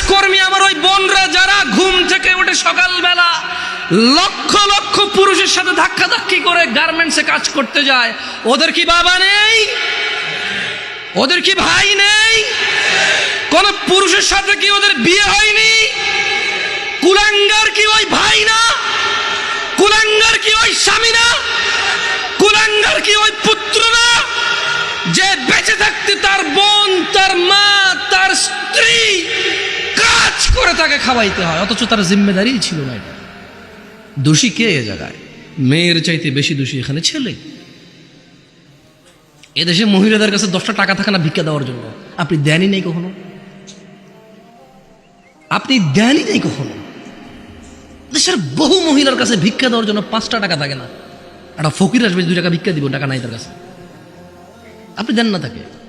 কর্মী আমার ওই বোনরা, যারা ঘুম থেকে উঠে সকালবেলা লক্ষ লক্ষ পুরুষের সাথে ধাক্কা ধাক্কি করে গার্মেন্টসে কাজ করতে যায়, ওদের কি বাবা নেই? ওদের কি ভাই নেই? কোন পুরুষের সাথে কি ওদের বিয়ে হয়নি? কুলাঙ্গার কি ওই ভাই না? কুলাঙ্গার কি ওই স্বামী না? কুলাঙ্গার কি ওই পুত্র না? যে বেঁচে থাকতে করে তাকে খাওয়াইতে হয়, অথচ তার জিম্মেদারি ছিল না এটা। দোষী কে এ জায়গায়? মেয়ের চাইতে বেশি দোষী এখানে ছেলে। এদেশে মহিলাদের কাছে দশটা টাকা থাকে না ভিক্ষা দেওয়ার জন্য। আপনি দেনই নেই কখনো? আপনি দেনই নেই কখনো? দেশের বহু মহিলার কাছে ভিক্ষা দেওয়ার জন্য পাঁচটা টাকা থাকে না। একটা ফকির আসবে, দুই টাকা ভিক্ষা দিব, টাকা নাই তার কাছে। আপনি দেন না তাকে।